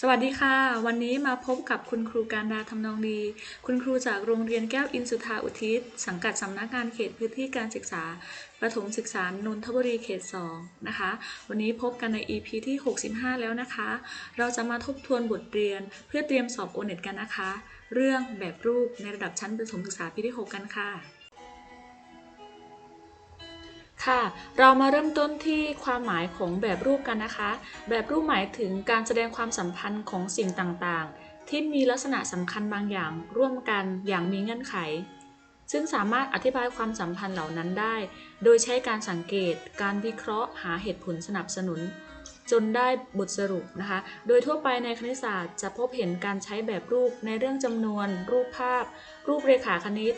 สวัสดีค่ะ วันนี้มาพบกับคุณครูการดาทำนองดี คุณครูจากโรงเรียนแก้วอินสุธาอุทิศ สังกัดสำนักงานเขตพื้นที่การศึกษา ประถมศึกษานนทบุรีเขต 2 นะคะ วันนี้พบกันใน EP ที่ 65 แล้วนะคะ เราจะมาทบทวนบทเรียนเพื่อเตรียมสอบโอเน็ตกันนะคะ เรื่องแบบรูปในระดับชั้นประถมศึกษาปีที่ 6 กันค่ะ ค่ะ เรามาเริ่มต้นที่ความหมายของแบบรูปกันนะคะ แบบรูปหมายถึงการแสดงความสัมพันธ์ของสิ่งต่างๆ ที่มีลักษณะสำคัญบางอย่างร่วมกันอย่างมีเงื่อนไข ซึ่งสามารถอธิบายความสัมพันธ์เหล่านั้นได้ โดยใช้การสังเกต การวิเคราะห์ หาเหตุผลสนับสนุน จนได้บทสรุปนะคะ โดยทั่วไปในคณิตศาสตร์จะพบเห็นการใช้แบบรูปในเรื่องจำนวน รูปภาพ รูปเรขาคณิต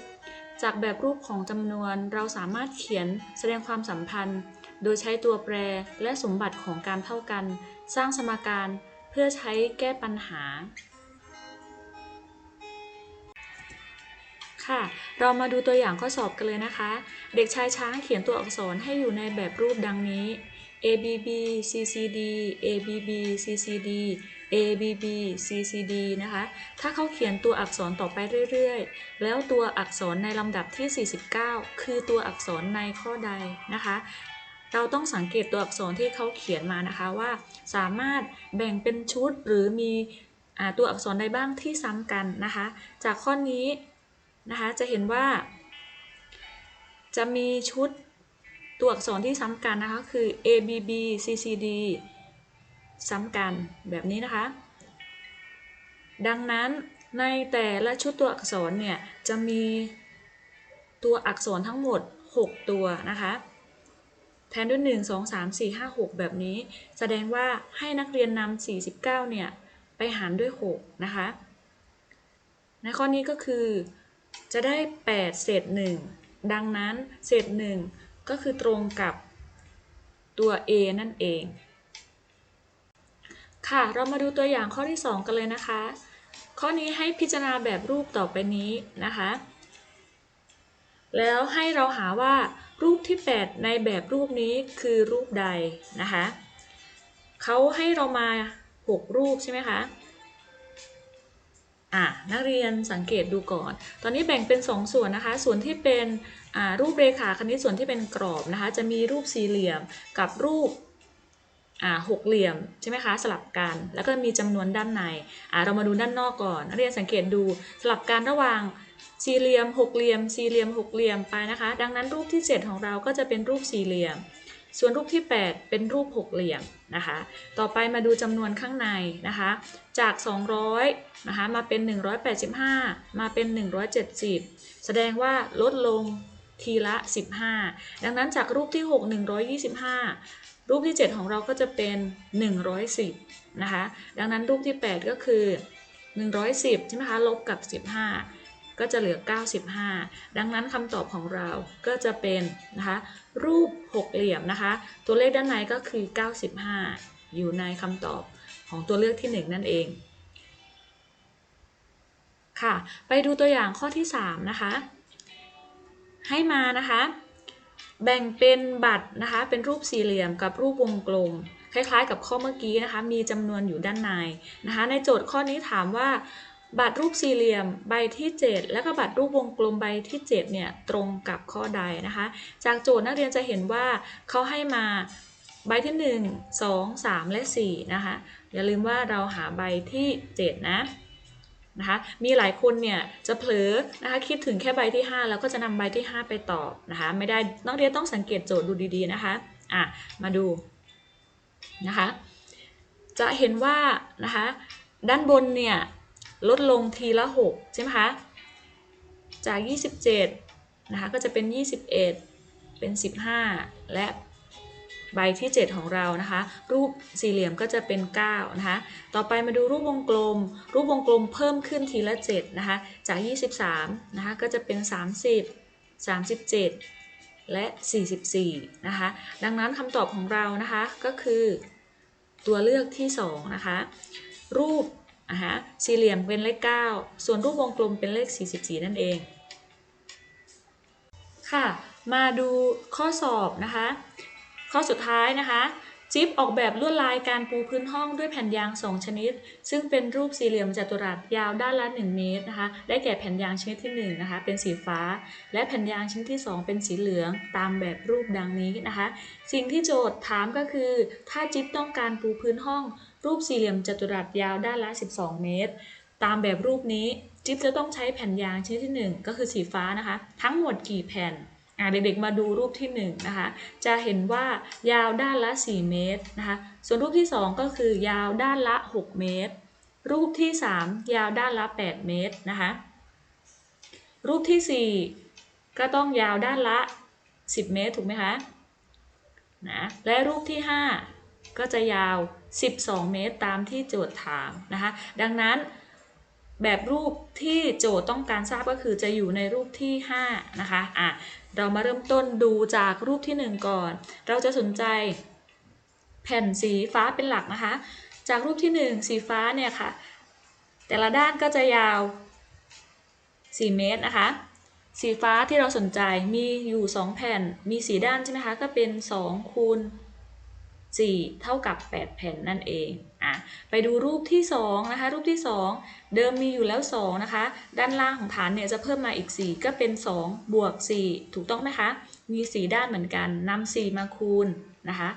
จากแบบรูปของจำนวนเราสามารถเขียนแสดงความสัมพันธ์ โดยใช้ตัวแปรและสมบัติของการเท่ากัน สร้างสมการเพื่อใช้แก้ปัญหา ค่ะ เรามาดูตัวอย่างข้อสอบกันเลยนะคะ เด็กชายช้างเขียนตัวอักษรให้อยู่ในแบบรูปดังนี้ ABB CCD ABB CCD ABB CCD นะคะ ถ้าเขาเขียนตัวอักษรต่อไปเรื่อยๆ แล้วตัวอักษรในลำดับที่ 49 คือตัวอักษรในข้อใดนะคะ เราต้องสังเกตตัวอักษรที่เขาเขียนมานะคะว่าสามารถแบ่งเป็นชุดหรือมีอตัวอักษรใดบ้างที่ซ้ำกันนะคะ จากข้อนี้นะคะจะเห็นว่า จะมีชุดตัวอักษรที่ซ้ำกันนะคะคือ A B B C C D ซ้ำกันแบบนี้นะคะ ดังนั้นในแต่ละชุดตัวอักษรเนี่ยจะมีตัวอักษรทั้งหมด 6 ตัวนะคะแทนด้วย 1 2 3 4 5 6 แบบนี้ แสดงว่าให้นักเรียนนำ49 เนี่ยไปหารด้วย 6 นะคะ ในข้อนี้ก็คือจะได้ 8 เศษ 1 ดังนั้นเศษ 1 ก็คือตรงกับตัว A นั่นเอง ค่ะ เรามาดูตัวอย่างข้อที่ 2 กันเลยนะคะ ข้อนี้ให้พิจารณาแบบรูปต่อไปนี้นะคะ แล้วให้เราหาว่ารูปที่ 8 ในแบบรูปนี้คือรูปใดนะคะเขาให้เรามา 6 รูปใช่ไหมคะอะนักเรียนสังเกตดูก่อน ตอนนี้แบ่งเป็น 2 ส่วนนะคะ ส่วนที่เป็นรูปเรขาคณิตส่วนที่เป็นกรอบนะคะ จะมีรูปสี่เหลี่ยมกับรูป หกเหลี่ยมใช่ไหมคะสลับกัน แล้วก็มีจำนวนด้านในอ่าเรามาดูด้านนอกก่อนนักเรียนสังเกตดูสลับกันระหว่างสี่เหลี่ยมหกเหลี่ยมสี่เหลี่ยมหกเหลี่ยมไปนะคะ ดังนั้นรูปที่ 7 ของเราก็จะเป็นรูปสี่เหลี่ยม ส่วนรูปที่ 8 เป็นรูปหกเหลี่ยมนะคะ ต่อไปมาดูจำนวนข้างในนะคะ จาก 200นะคะมาเป็น 185 มาเป็น 170 แสดงว่าลดลงทีละ 15 ดังนั้นจากรูปที่ 6 125 รูปที่ 7 ของเราก็จะเป็น 110 นะคะ ดังนั้นรูปที่ 8 ก็คือ 110 ใช่ไหมคะ ลบกับ 15 ก็จะเหลือ 95 ดังนั้นคำตอบของเราก็จะเป็นนะคะ รูปหกเหลี่ยมนะคะ ตัวเลขด้านในก็คือ 95 อยู่ในคำตอบของตัวเลือกที่ 1 นั่นเอง ค่ะ ไปดูตัวอย่างข้อที่ 3 นะคะ ให้มานะคะ แบ่งเป็นบัตรนะคะเป็นรูปสี่เหลี่ยมกับรูปวงกลม คล้ายๆ กับข้อเมื่อกี้นะคะมีจำนวนอยู่ด้านในนะคะในโจทย์ข้อนี้ถามว่าบัตรรูปสี่เหลี่ยมใบที่ 7 แล้วก็บัตรรูปวงกลมใบที่ 7 เนี่ยตรงกับข้อใดนะคะ จากโจทย์นักเรียนจะเห็นว่าเขาให้มาใบที่ 1 2 3 และ 4 นะคะ อย่าลืมว่าเราหาใบที่ 7 นะ นะคะ มีหลายคนเนี่ยจะเผลอนะคะคิดถึงแค่ใบที่ 5 แล้วก็จะนำใบที่ 5 ไปตอบนะคะ ไม่ได้นักเรียนต้องสังเกตโจทย์ดูดีๆนะคะอะมาดูนะคะ จะเห็นว่านะคะด้านบนเนี่ยลดลงทีละ 6 ใช่ไหมคะ จาก 27 นะคะก็จะเป็น 21 เป็น 15 และ ใบที่ 7 ของเรานะคะ รูปสี่เหลี่ยมก็จะเป็น 9 นะคะ ต่อไปมาดูรูปวงกลม รูปวงกลมเพิ่มขึ้นทีละ 7 นะคะ จาก 23 นะคะ ก็จะเป็น 30 37 และ 44 นะคะ ดังนั้นคำตอบของเรานะคะก็คือตัวเลือกที่ 2 นะคะ รูปอะฮะสี่เหลี่ยมเป็นเลข 9 ส่วนรูปวงกลมเป็นเลข 44 นั่นเอง ค่ะ มาดูข้อสอบนะคะ ข้อสุดท้ายนะคะ จิ๊บออกแบบลวดลายการปูพื้นห้องด้วยแผ่นยาง2ชนิด ซึ่งเป็นรูปสี่เหลี่ยมจัตุรัสยาวด้านละ 1 เมตรนะคะ ได้แก่แผ่นยางชนิดที่1นะคะ เป็นสีฟ้า และแผ่นยางชนิดที่ 2 เป็นสีเหลืองตามแบบรูปดังนี้นะคะ สิ่งที่โจทย์ถามก็คือ ถ้าจิ๊บต้องการปูพื้นห้อง รูปสี่เหลี่ยมจัตุรัสยาวด้านละ 12 เมตร ตามแบบรูปนี้จิ๊บจะต้องใช้แผ่นยางชนิดที่ 1 ก็คือสีฟ้านะคะ ทั้งหมดกี่แผ่น เด็กๆมาดูรูปที่1นะคะ จะเห็นว่ายาวด้านละ 4 เมตรนะคะ ส่วนรูปที่ 2 ก็คือยาวด้านละ 6 เมตร รูปที่ 3 ยาวด้านละ 8 เมตรนะคะ รูปทีสี่4 ก็ต้องยาวด้านละ 10 เมตรถูกไหมคะ นะ และรูปที่ 5 ก็จะยาว 12 เมตรตามที่โจทย์ถามนะคะ ดังนั้น แบบรูปที่โจทย์ต้องการทราบก็คือจะอยู่ในรูปที่ 5 นะคะอะเรามาเริ่มต้นดูจากรูปที่ 1 ก่อน เราจะสนใจแผ่นสีฟ้าเป็นหลักนะคะ จากรูปที่ 1 สีฟ้าเนี่ยค่ะ แต่ละด้านก็จะยาว 4 เมตรนะคะ สีฟ้าที่เราสนใจมีอยู่ 2 แผ่นมี 4 ด้านใช่ไหมคะ ก็เป็น2คูณ 4 เท่ากับ 8 แผ่นนั่นเองอะไปดูรูปที่2นะคะรูปที่ 2 เดิมมีอยู่แล้ว 2 นะคะ ด้านล่างของฐานเนี่ยจะเพิ่มมาอีก 4 ก็เป็น 2 บวก 4 ถูกต้องไหมคะ มี 4 ด้านเหมือนกันนำ4มาคูณนะคะ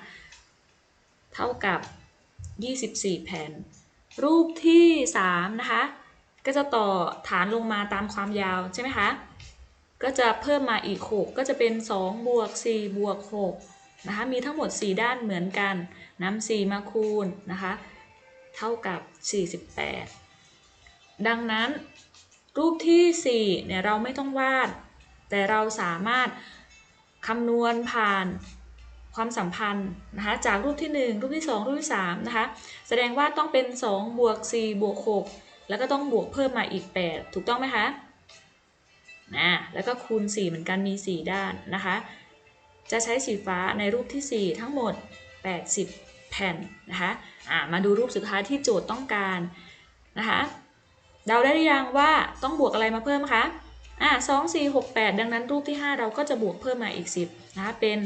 เท่ากับ 24 แผ่น รูปที่ 3 นะคะ ก็จะต่อฐานลงมาตามความยาวใช่ไหมคะก็จะเพิ่มมาอีก 6 ก็จะเป็น 2 บวก 4 บวก 6 นะคะมีทั้งหมด 4 ด้านเหมือนกันนำ4มาคูณนะคะเท่ากับ 48 ดังนั้นรูปที่4เนี่ยเราไม่ต้องวาด แต่เราสามารถคำนวณผ่านความสัมพันธ์นะคะจากรูปที่ 1 รูปที่ 2 รูปที่3นะคะแสดงว่าต้องเป็น 2 บวก 4 บวก 6 แล้วก็ต้องบวกเพิ่มมาอีก 8 ถูกต้องไหมคะนะแล้วก็คูณ 4 เหมือนกันมี 4 ด้านนะคะ จะใช้สีฟ้าในรูปที่ 4 ทั้งหมด 80 แผ่นนะคะมาดูรูปสุดท้ายที่โจทย์ต้องการนะคะ เดาได้หรือยังว่าต้องบวกอะไรมาเพิ่มคะอ่า2 4 6 8ดังนั้นรูปที่ 5 เราก็จะบวกเพิ่มมาอีก 10นะคะเป็น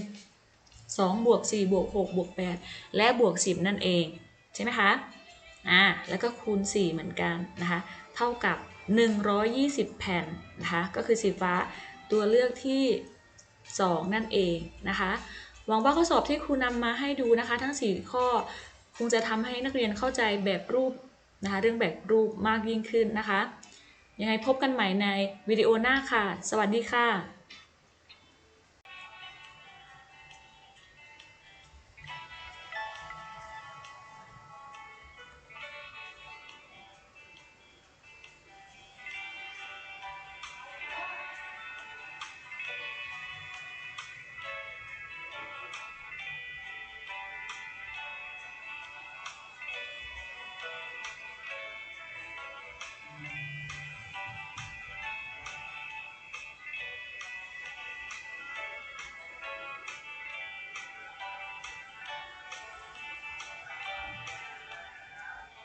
2บวก4บวก6บวก8และบวก 10 นั่นเองใช่ไหมคะอ่าแล้วก็คูณ 4 เหมือนกันนะคะเท่ากับ 120 แผ่นนะคะก็คือสีฟ้าตัวเลือกที่ 2 นั่นเองนะคะหวังว่าข้อสอบที่ครูนำมาให้ดูนะคะ ทั้ง 4 ข้อคงจะทำให้นักเรียนเข้าใจแบบรูปนะคะเรื่องแบบรูปมากยิ่งขึ้นนะคะยังไงพบกันใหม่ในวิดีโอหน้าค่ะ สวัสดีค่ะ